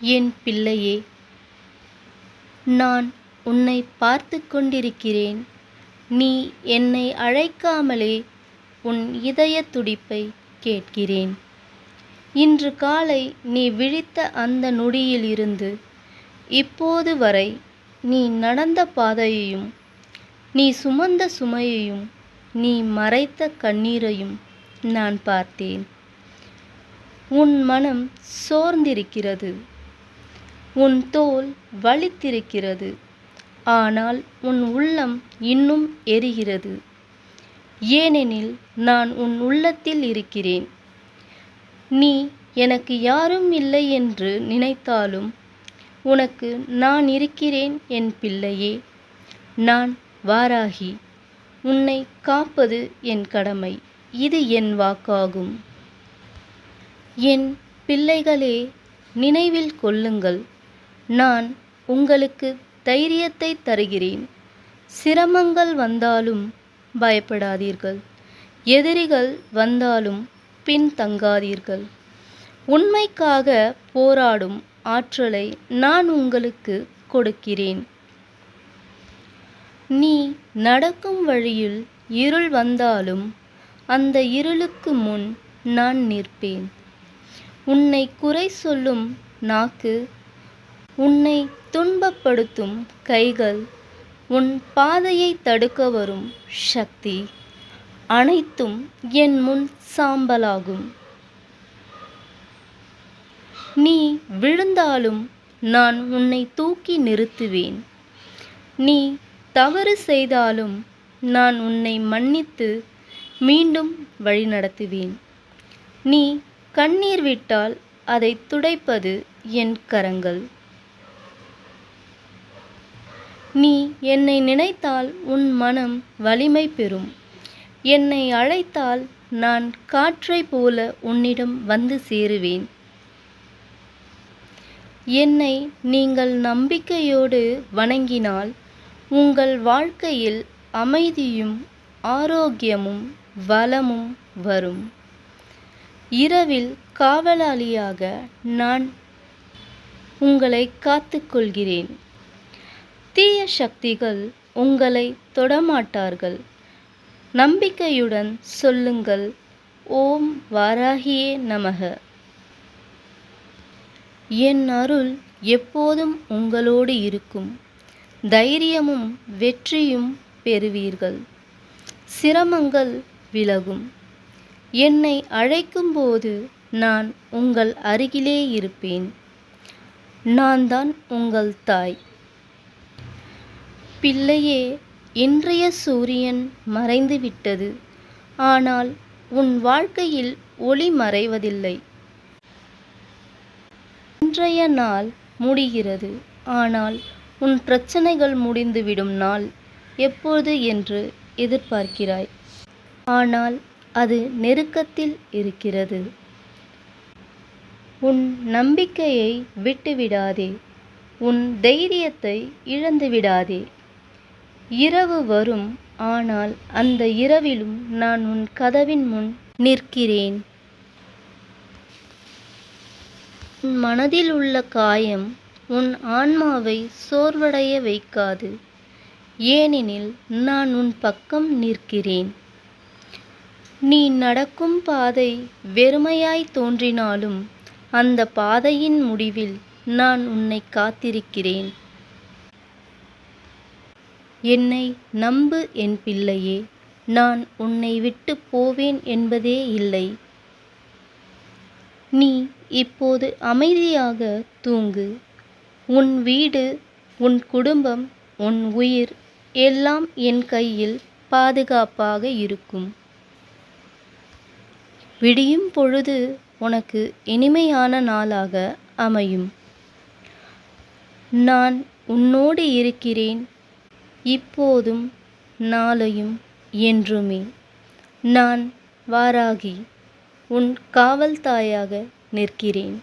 என் பிள்ளையே நான் உன்னை பார்த்து கொண்டிருக்கிறேன். நீ என்னை அழைக்காமலே உன் இதயத் துடிப்பை கேட்கிறேன். இன்று காலை நீ விழித்த அந்த நொடியிலிருந்து இப்போது வரை நீ நடந்த பாதையையும் நீ சுமந்த சுமையையும் நீ மறைத்த கண்ணீரையும் நான் பார்த்தேன். உன் மனம் சோர்ந்திருக்கிறது. உன் தோல் வலித்திருக்கிறது. ஆனால் உன் உள்ளம் இன்னும் எரிகிறது. ஏனெனில் நான் உன் உள்ளத்தில் இருக்கிறேன். நீ எனக்கு யாரும் இல்லை என்று நினைத்தாலும் உனக்கு நான் இருக்கிறேன் என் பிள்ளையே நான் வாராகி. உன்னை காப்பது என் கடமை. இது என் வாக்காகும். என் பிள்ளைகளே நினைவில் கொள்ளுங்கள். நான் உங்களுக்கு தைரியத்தை தருகிறேன். சிரமங்கள் வந்தாலும் பயப்படாதீர்கள். எதிரிகள் வந்தாலும் பின்தங்காதீர்கள். உண்மைக்காக போராடும் ஆற்றலை நான் உங்களுக்கு கொடுக்கிறேன். நீ நடக்கும் வழியில் இருள் வந்தாலும் அந்த இருளுக்கு முன் நான் நிற்பேன். உன்னை குறை சொல்லும் நாக்கு உன்னை துன்பப்படுத்தும் கைகள் உன் பாதையை தடுக்க வரும் சக்தி அனைத்தும் என் முன் சாம்பலாகும். நீ விழுந்தாலும் நான் உன்னை தூக்கி நிறுத்துவேன். நீ தவறு செய்தாலும் நான் உன்னை மன்னித்து மீண்டும் வழிநடத்துவேன் நீ கண்ணீர் விட்டால் அதை துடைப்பது என் கரங்கள். நீ என்னை நினைத்தால் உன் மனம் வலிமை பெறும். என்னை அழைத்தால் நான் காற்றைப் போல உன்னிடம் வந்து சேருவேன். என்னை நீங்கள் நம்பிக்கையோடு வணங்கினால் உங்கள் வாழ்க்கையில் அமைதியும் ஆரோக்கியமும் வளமும் வரும். இரவில் காவலாளியாக நான் உங்களை காத்துக்கொள்கிறேன். தீய சக்திகள் உங்களை தொடமாட்டார்கள். நம்பிக்கையுடன் சொல்லுங்கள். ஓம் வாராகியே நமக. என் அருள் எப்போதும் உங்களோடு இருக்கும். தைரியமும் வெற்றியும் பெறுவீர்கள். சிரமங்கள் விலகும். என்னை அழைக்கும்போது நான் உங்கள் அருகிலே இருப்பேன். நான் தான் உங்கள் தாய். பிள்ளையே இன்றைய சூரியன் மறைந்து விட்டது ஆனால் உன் வாழ்க்கையில் ஒளி மறைவதில்லை. இன்றைய நாள் முடிகிறது. ஆனால் உன் பிரச்சனைகள் முடிந்துவிடும் நாள் எப்போது என்று எதிர்பார்க்கிறாய். ஆனால் அது நெருக்கத்தில் இருக்கிறது. உன் நம்பிக்கையை விட்டுவிடாதே. உன் தைரியத்தை இழந்துவிடாதே. இரவு வரும். ஆனால் அந்த இரவிலும் நான் உன் கதவின் முன் நிற்கிறேன். உன் மனதில் உள்ள காயம் உன் ஆன்மாவை சோர்வடைய வைக்காது. ஏனெனில் நான் உன் பக்கம் நிற்கிறேன். நீ நடக்கும் பாதை வெறுமையாய் தோன்றினாலும் அந்த பாதையின் முடிவில் நான் உன்னை காத்திருக்கிறேன். என்னை நம்பு என் பிள்ளையே நான் உன்னை விட்டு போவேன் என்பதே இல்லை. நீ இப்போது அமைதியாக தூங்கு. உன் வீடு உன் குடும்பம் உன் உயிர் எல்லாம் என் கையில் பாதுகாப்பாக இருக்கும். விடியும் பொழுது உனக்கு இனிமையான நாளாக அமையும். நான் உன்னோடு இருக்கிறேன் இப்போதும் நாளையும் என்றுமே. நான் வாராகி உன் காவல் தாயாக நிற்கிறேன்.